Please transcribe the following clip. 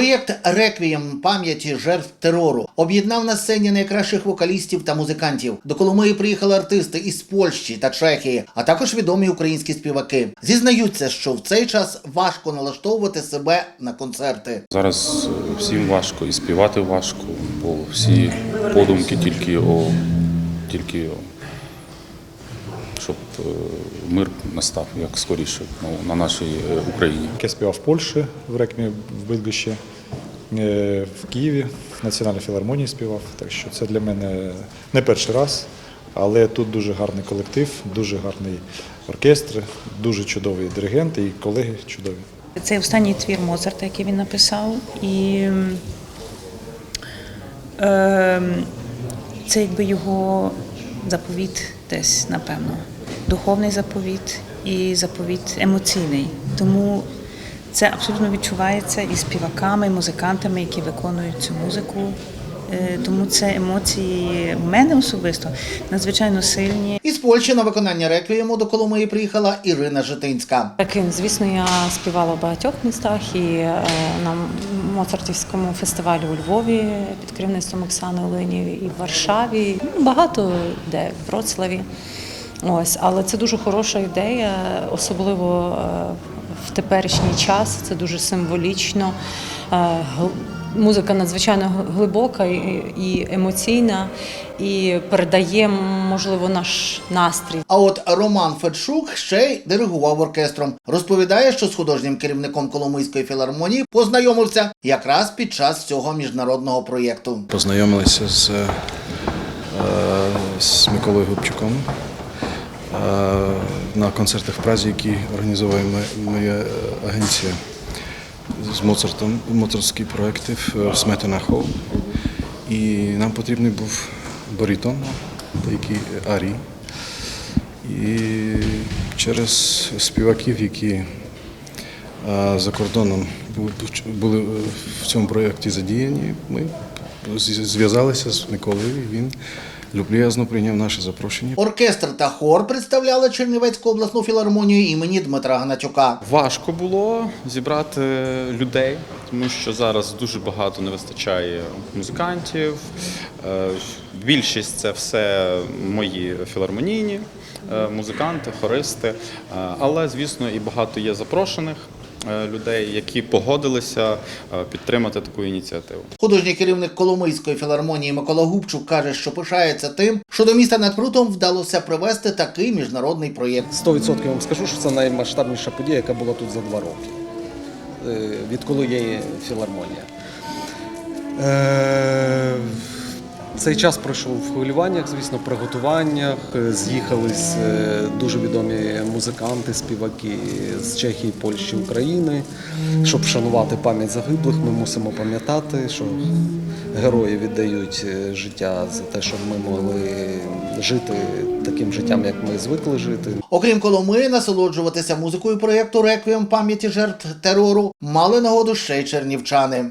Проєкт Реквієм пам'яті жертв терору об'єднав на сцені найкращих вокалістів та музикантів. До Коломиї приїхали артисти із Польщі та Чехії, а також відомі українські співаки. Зізнаються, що в цей час важко налаштовувати себе на концерти. Зараз е, всім важко і співати важко, бо всі подумки тільки о тільки о, щоб е, мир настав як скоріше на- на нашій е, Україні. Я співав в Польщі в Рекмі в Бидгощі, в Києві, в Національній філармонії співав. Так що це для мене не перший раз, але тут дуже гарний колектив, дуже гарний оркестр, дуже чудові диригенти і колеги чудові. Це останній твір Моцарта, який він написав, і е, це якби його заповіт десь, напевно. Духовний заповіт і заповіт емоційний. Тому це абсолютно відчувається і співаками, і музикантами, які виконують цю музику. Е, Тому це емоції в мене особисто надзвичайно сильні. Із Польщі на виконання реквієму до Коломиї приїхала Ірина Житинська. Таким, звісно, я співала в багатьох містах і е, на Моцартівському фестивалі у Львові під керівництвом Оксани Олені, і в Варшаві. Ну, Багато де в Вроцлаві. Ось, але це дуже хороша ідея, особливо е, в теперішній час. Це дуже символічно. Е, Музика надзвичайно глибока і емоційна, і передає, можливо, наш настрій. А от Роман Федшук ще й диригував оркестром. Розповідає, що з художнім керівником Коломийської філармонії познайомився якраз під час цього міжнародного проєкту. Познайомилися з, е, з Миколою Губчуком е, на концертах в Празі, які організовує моя е, агенція з Моцартом, моцартський проєкт в Сметана Хол. І нам потрібний був баритон, деякі арії. І через співаків, які е, за кордоном були в цьому проєкті задіяні, ми зв'язалися з Миколою. Він люб'язно прийняв наше запрошення. Оркестр та хор представляли Чернівецьку обласну філармонію імені Дмитра Гнатюка. Важко було зібрати людей, тому що зараз дуже багато не вистачає музикантів. Е, Більшість це все мої філармонійні е, музиканти, хористи. Е, Але, звісно, і багато є запрошених людей, які погодилися е, підтримати таку ініціативу. Художній керівник Коломийської філармонії Микола Губчук каже, що пишається тим, що до міста над прутом вдалося привести такий міжнародний проєкт. 100% вам скажу, що це наймасштабніша подія, яка була тут за два роки, е, відколи є філармонія. Цей час пройшов в хвилюваннях, звісно, приготуваннях. Е, З'їхались е, дуже відомі музиканти, співаки з Чехії, Польщі, України. Щоб вшанувати пам'ять загиблих, ми мусимо пам'ятати, що герої віддають е, життя за те, щоб ми могли жити таким життям, як ми звикли жити. Окрім Коломиї, насолоджуватися музикою проєкту Реквієм пам'яті жертв терору мали нагоду ще й чернівчани.